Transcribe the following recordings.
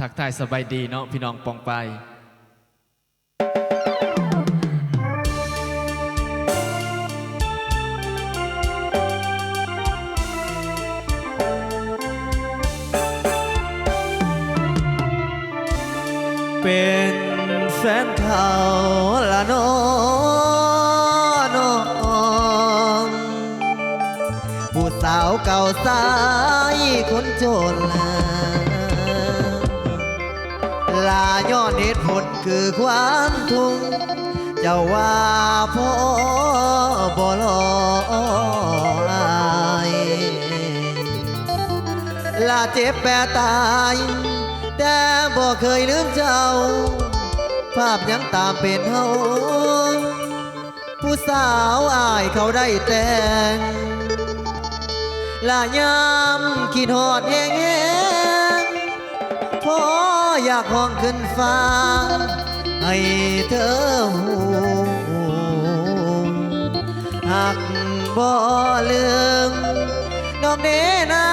ทักทายสบายดีเนาะพี่น้องปองไปเป็นแฟนเขาละน้องน้องผู้สาวเก่าสายคนจนลา ลาย้อนเหตุผลคือความทุกข์เจ้าว่าพ่อบ่รอยลาเจ็บแปรตาย แต่บ่เคยลืมเจ้า ภาพยังตามเป็นเฮาผู้สาวอายเขาได้แต่งลายามคิดหอดแห้งแห้งพอ อยากห้องขึ้นฟ้า ให้เธอหูหักบ่ลืมน้องเด้นา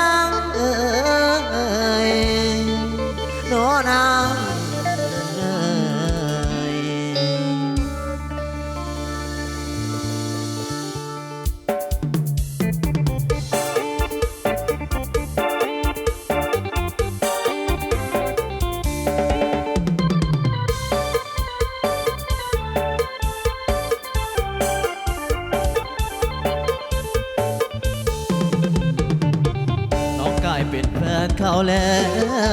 เป็นเขาแล้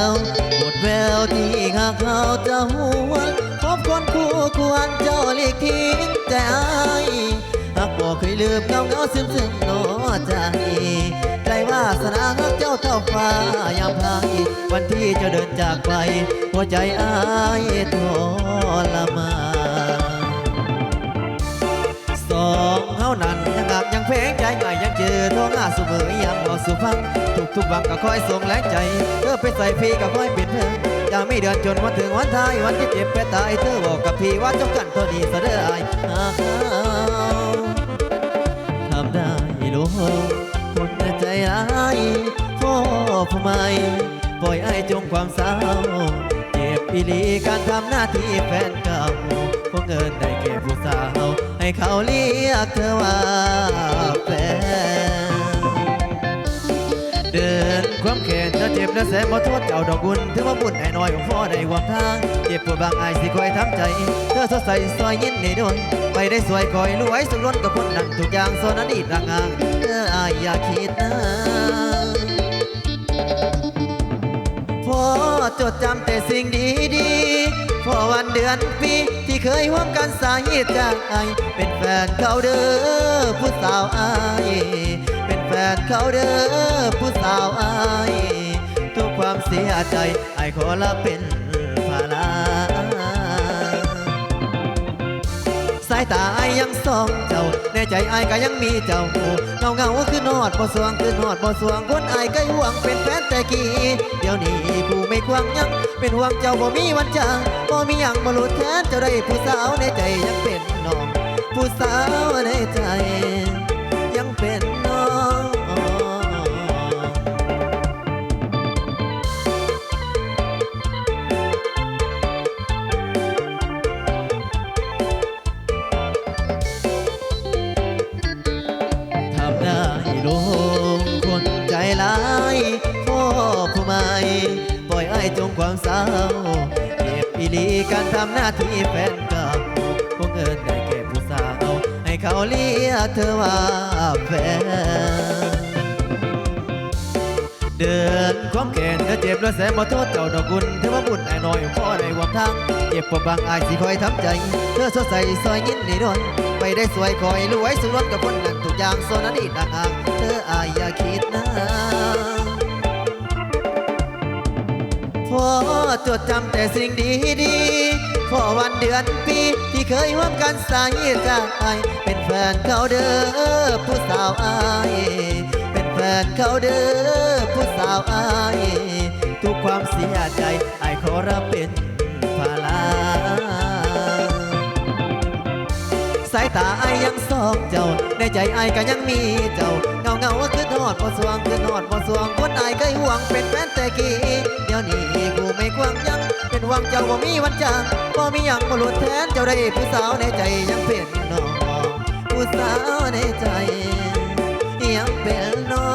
วหมดแววที่หากเขาจะหัวพบคนคู่ควรเจ้าลีกทิ้งแต่อายหากบอกเคยลืมเงาเงาซึมซึมโนใจใจว่าสนาหักเจ้าเท่าฟ้ายามพายวันที่เจะเดินจากไป หัวใจอายทรมานสองเฮานั้น เพลงใจใหม่ยังเจอโทงาสุมือยังรอสุฟัง ทุกทุกวันก็คอยส่งแรงใจ เธอไปใส่พี่ก็คอยเป็นเพื่อนยังไม่เดือนจนวันถึงวันท้ายวันที่เจ็บไปตายเธอบอกกับพี่ว่าจบกันเท่านี้เสยเด้อายหากเขาทำได้รู้คนใจร้ายพ่อทำไมปล่อยไอ้จงความเศร้าเจ็บอีหลีการทำหน้าที่แฟนเก่าพวกเงินได้แก่ผู้สาว ให้เขาเรียกเธอว่าแฟน เดินความแค้นถ้าเจ็บแล้วแสบบ่โทษเจ้าดอกบุญถือว่าบุญไอ้น้อยของพ่อได้หวังทาง เจ็บปวดบางอายสิคอยทำใจ เธอสดใสซอยยิ้มในดวงไปได้สวยคอยรวยสุขล้นกับคนนั้นทุกอย่างโซนอดีตรางางเธออายอย่าคิดนะพ่อจดจำแต่สิ่งดีๆพอวันเดือนปีที่เคยห่วงกันสายใจ เป็นแฟนเขาเด้อผู้สาวอาย เป็นแฟนเขาเด้อผู้สาวอาย ทุกความเสียใจไอขอละเป็นายตาไอ้ายยังส่องเจ้าในใจไอ้ก็ยังมีเจ้าเงาเงาคือนอดบ่สวงคือนอดบ่สวงคนไอ้ก็ห่วงเป็นแฟนแต่กี้เดี๋ยวนี้ผู้ไม่ควงยังเป็นห่วงเจ้าบ่มีวันจางบ่มีหยังบ่หลุดแทนเจ้าได้ผู้สาวในใจยังเป็นน้องผู้สาวายจงความเศร้าเก็บอีลีการทำหน้าที่แฟนเก่าพวกเอินได้แก่ผู้สาว ให้เขาเรียกเธอว่าแฟนเดินความแขนเธอเจ็บแล้วแสบบ่โทษเจ้าดอกกุลเธอว่าบุญไอ้น้อยพ่อได้หวังทางเจ็บปวดบางอายสิคอยทำใจ เธอสดใสซอยยิ้มในดวงไปได้สวยคอยรวยสุดล้นกับคนนั้นทุกอย่างโซนอดีตต่างหากเธออายอย่าคิดนะ พ่อจดจำแต่สิ่งดีดีๆพอวันเดือนปี ที่เคยร่วมกันสายจากไอายเป็นแฟนเขาเด้อผู้สาวอายเป็นแฟนเขาเด้อผู้สาวอายทุกความเสียใจไอายขอรับเป็นภาระสายตาไอายยังสองเจ้าในใจไอายก็ยังมีเจ้าเงาเงาๆคื อทอดบ่สวงคือนอดบ่สวงคนอายเคยห่วงเป็นแฟนแต่กี้เดี๋ยวนี้กูไม่ควงยัง เป็นหวังเจ้าบ่มีวันจางบ่มีหยังบ่หลุดแทนเจ้าได้ผู้สาวในใจยังเป็นน้องผู้สาวในใจยังเป็นน้อ